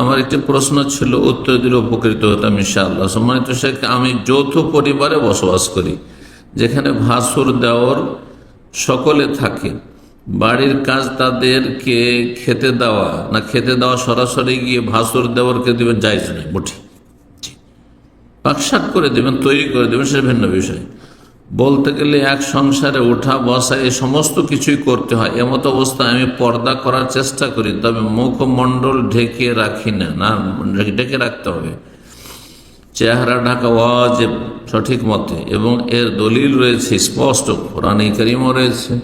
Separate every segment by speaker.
Speaker 1: আমার একটি প্রশ্ন ছিল, উত্তর উপকৃত আমি যৌথ পরিবারে বসবাস করি, যেখানে ভাসুর সকলে থাকে। বাড়ির কাজ তাদেরকে খেতে দেওয়া, না খেতে দেওয়া সরাসরি গিয়ে ভাসুর দেওয়ারকে দেবেন যাইজ নেই, মুঠি। পাকশাক করে দেবেন, তৈরি করে দেবেন, সেটা ভিন্ন বিষয়। বলতে গেলে এক সংসারে ওঠা, বসা এই সমস্ত কিছুই করতে হয়। এমত অবস্থায় আমি পর্দা করার চেষ্টা করি, তবে মুখমণ্ডল ঢেকে রাখি না না, ঢেকে রাখতে হবে। চেহারা ঢাকা ওয়াজেব, সঠিক মতে, এবং এর দলিল রয়েছে, স্পষ্ট, কোরআন করিমও রয়েছে,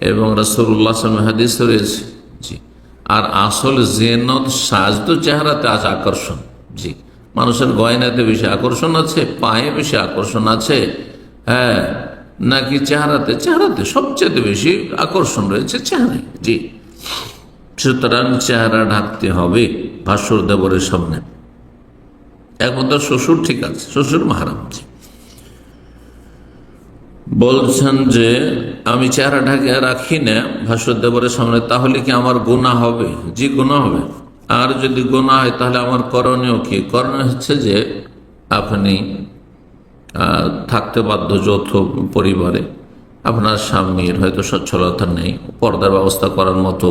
Speaker 1: এবং রসুল্লাহ হাদিস রয়েছে। জি। আর আসল জেনত সাজ তো চেহারাতে আছে আকর্ষণ। জি। মানুষের গয়নাতে বেশি আকর্ষণ আছে, পায়ে বেশি আকর্ষণ আছে হ্যাঁ নাকি চেহারাতে চেহারাতে সবচেয়ে বেশি আকর্ষণ রয়েছে চেহারায়। জি। সুতরাং চেহারা ঢাকতে হবে ভাস্বর দেবরের সামনে। একমাত্র শ্বশুর ঠিক আছে, শ্বশুর মাহারাম বলছেন যে, আমি চেহারা ঢাকে রাখি না ভাস্বর দেবরের সামনে, তাহলে কি আমার গুণা হবে? জি গুণা হবে। আর যদি গুণা হয়, তাহলে আমার করণীয় কি? করণীয় হচ্ছে যে, আপনি থাকতে বাধ্য যৌথ পরিবারে। আপনার স্বামীর হয়তো সচ্ছলতা নেই, পর্দার ব্যবস্থা করার মতো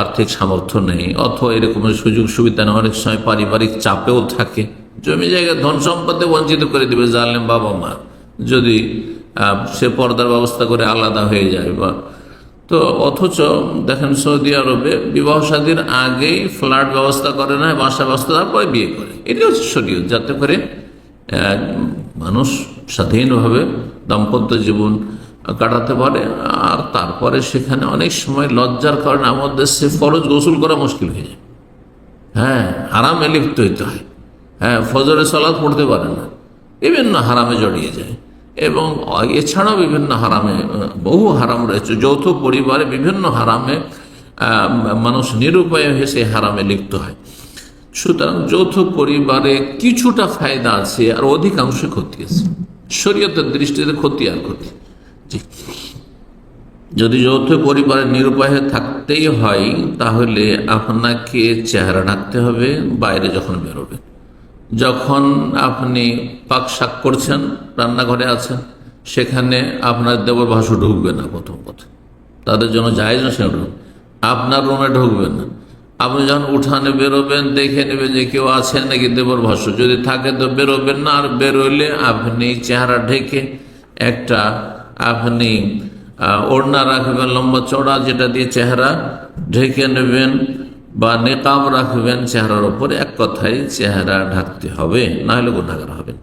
Speaker 1: আর্থিক সামর্থ্য নেই, অথবা এরকম সুযোগ সুবিধা নেই, অনেক সময় পারিবারিক চাপেও থাকে। জমি জায়গা, ধন সম্পদে বঞ্চিত করে দিবে জানলেন বাবা মা। যদি সে পর্দার ব্যবস্থা করে আলাদা হয়ে যায় বা, তো অথচ দেখেন সৌদি আরবে বিবাহ শাদীর আগেই ফ্ল্যাট ব্যবস্থা করে না, বাসা ব্যবস্থা, তারপরে বিয়ে করে। এটি হচ্ছে শরীয়ত, যাতে করে মানুষ স্বাধীনভাবে দাম্পত্য জীবন কাটাতে পারে, আর তারপরে সেখানে অনেক সময় লজ্জার কারণে আমাদের সে ফরজ গোসল করা মুশকিল হয়ে যায়। হ্যাঁ হারামে লিপ্ত হইতে হয়। হ্যাঁ ফজরে সলাদ পড়তে পারে না। বিভিন্ন হারামে জড়িয়ে যায়। এবং এছাড়াও বিভিন্ন হারামে, বহু হারাম রয়েছে। যৌথ পরিবারে বিভিন্ন হারামে মানুষ নিরুপায় হয়ে সেই হারামে লিপ্ত হয়। সুতরাং যৌথ পরিবারে কিছুটা ফায়দা আছে আর অধিকাংশ ক্ষতি আছে। শরীয়তের দৃষ্টিতে ক্ষতি আর ক্ষতি। যদি যৌথ পরিবারের নিরুপায় থাকতেই হয়, তাহলে আপনাকে চেহারা ঢাকতে হবে, বাইরে যখন বেরোবেন যখন আপনি পাক শাক করছেন, রান্নাঘরে আছেন, সেখানে আপনার দেবর ভাষু ঢুকবে না প্রথম কথা। তাদের জন্য যায় না সে ঢুকবে। আপনার রুমে ঢুকবেন না। আপনি যখন উঠানে বেরোবেন, দেখে নেবেন যে কেউ আছে নাকি দেবর ভাষ্য। যদি থাকে তো বেরোবেন না, আর বেরোলে আপনি চেহারা ঢেকে একটা আপনি ওড়না রাখবেন, লম্বা চড়া যেটা দিয়ে চেহারা ঢেকে নেবেন বা নেকাব রাখবেন, চেহারার ওপরে এক কথায় চেহারা ঢাকতে হবে না হলে গুণাগার হবেন